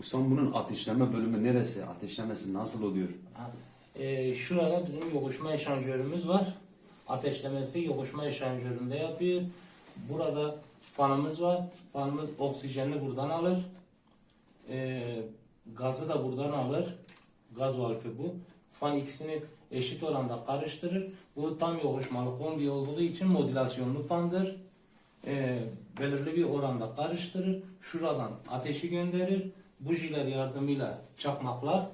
Ustam bunun ateşleme bölümü neresi? Ateşlemesi nasıl oluyor? Ee, şurada bizim yokuşma eşanjörümüz var. Ateşlemesi yokuşma eşanjöründe yapıyor. Burada fanımız var. Fanımız oksijeni buradan alır. Ee, gazı da buradan alır. Gaz valfi bu. Fan ikisini eşit oranda karıştırır. Bu tam yokuşmalı kombi olduğu için modülasyonlu fandır. Ee, belirli bir oranda karıştırır. Şuradan ateşi gönderir. Bujiler yardımıyla çakmaklar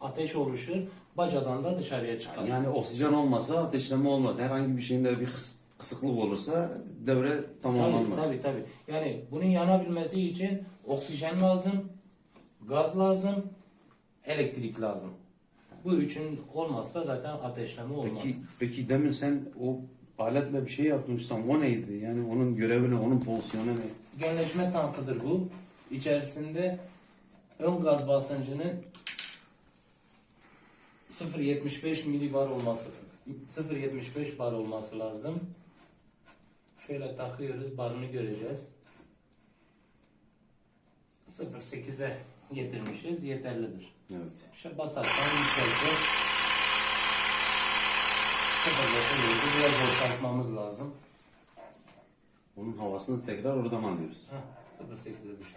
ateş oluşur. Bacadan da dışarıya çıkar. Yani oksijen olmasa ateşleme olmaz. Herhangi bir şeyinde bir kıs- kısıklık olursa devre Tabii, tamamlanmaz. tabii tabii. Yani bunun yanabilmesi için oksijen lazım, gaz lazım, elektrik lazım. Bu üçün olmazsa zaten ateşleme olmaz. Peki, peki demin sen o aletle bir şey ustam. O neydi? Yani onun görevi ne? Onun fonksiyonu ne? Genleşme tankıdır bu. İçerisinde ön gaz basıncının 0.75 milibar olması 0.75 bar olması lazım. Şöyle takıyoruz, barını göreceğiz. 0.8'e getirmişiz, yeterlidir. Evet. İşte basarsan. 0.9'u biraz boşaltmamız lazım. Onun havasını tekrar oradan alıyoruz. Heh, 0.8'e düştü.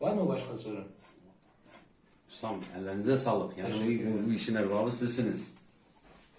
Var mı başka sorun? Ustam ellerinize sağlık. Yani bu, bu işin erbabı sizsiniz.